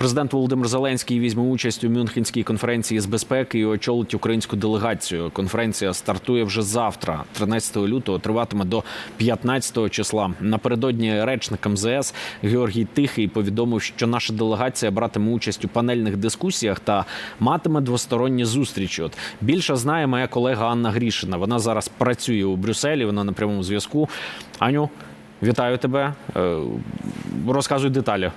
Президент Володимир Зеленський візьме участь у Мюнхенській конференції з безпеки і очолить українську делегацію. Конференція стартує вже завтра, 13 лютого, триватиме до 15 числа. Напередодні речник МЗС Георгій Тихий повідомив, що наша делегація братиме участь у панельних дискусіях та матиме двосторонні зустрічі. От більше знає моя колега Анна Грішина. Вона зараз працює у Брюсселі. Вона на прямому зв'язку. Аню, вітаю тебе. Е, Розказуй деталі.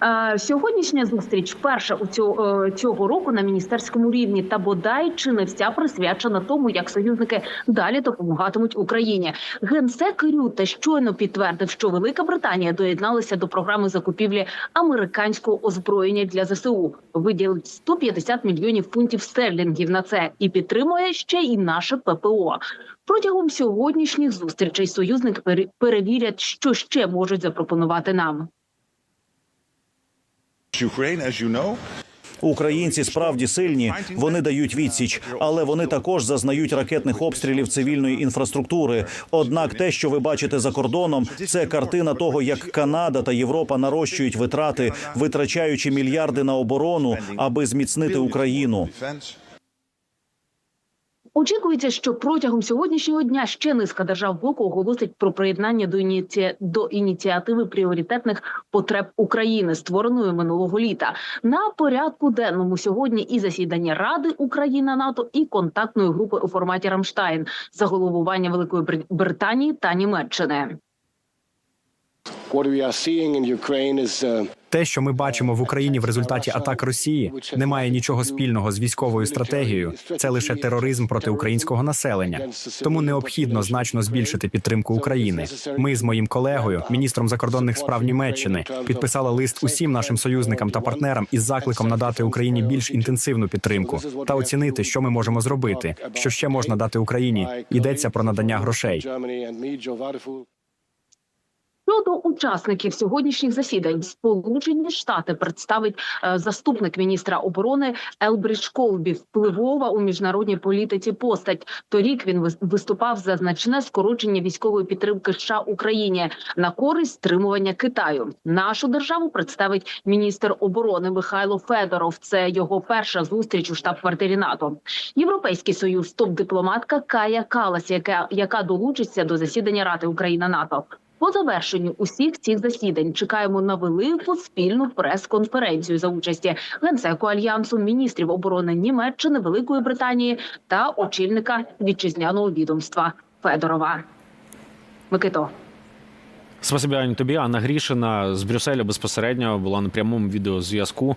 Е, Сьогоднішня зустріч перша у цього, цього року на міністерському рівні та бодай чи не вся присвячена тому, як союзники далі допомагатимуть Україні. Генсек Рюте щойно підтвердив, що Велика Британія доєдналася до програми закупівлі американського озброєння для ЗСУ. Виділить 150 мільйонів фунтів стерлінгів на це і підтримує ще й наше ППО. Протягом сьогоднішніх зустрічей союзники пере- перевірять, що ще можуть запропонувати нам. Українці справді сильні. Вони дають відсіч, але вони також зазнають ракетних обстрілів цивільної інфраструктури. Однак, те, що ви бачите за кордоном, це картина того, як Канада та Європа нарощують витрати, витрачаючи мільярди на оборону, аби зміцнити Україну. Очікується, що протягом сьогоднішнього дня ще низка держав блоку оголосить про приєднання до ініці... до ініціативи пріоритетних потреб України, створеної минулого літа. На порядку денному сьогодні і засідання Ради Україна НАТО, і контактної групи у форматі Рамштайн за головування Великої Бри- Британії та Німеччини. What we are seeing in Ukraine is uh, Те, що ми бачимо в Україні в результаті атак Росії, не має нічого спільного з військовою стратегією. Це лише тероризм проти українського населення. Тому необхідно значно збільшити підтримку України. Ми з моїм колегою, міністром закордонних справ Німеччини, підписали лист усім нашим союзникам та партнерам із закликом надати Україні більш інтенсивну підтримку та оцінити, що ми можемо зробити, що ще можна дати Україні. Йдеться про надання грошей. Щодо учасників сьогоднішніх засідань, Сполучені Штати представить е, заступник міністра оборони Елбрідж Колбі, впливова у міжнародній політиці постать. Торік він вис- виступав за значне скорочення військової підтримки США Україні на користь стримування Китаю. Нашу державу представить міністр оборони Михайло Федоров. Це його перша зустріч у штаб-квартирі НАТО. Європейський союз топ-дипломатка Кая Калас, яка, яка долучиться до засідання Ради Україна НАТО. По завершенню усіх цих засідань чекаємо на велику спільну прес-конференцію за участі генсеку альянсу, міністрів оборони Німеччини, Великої Британії та очільника вітчизняного відомства Федорова. Микито. Спасибі, Аню, тобі. Анна Грішина з Брюсселя безпосередньо була на прямому відеозв'язку.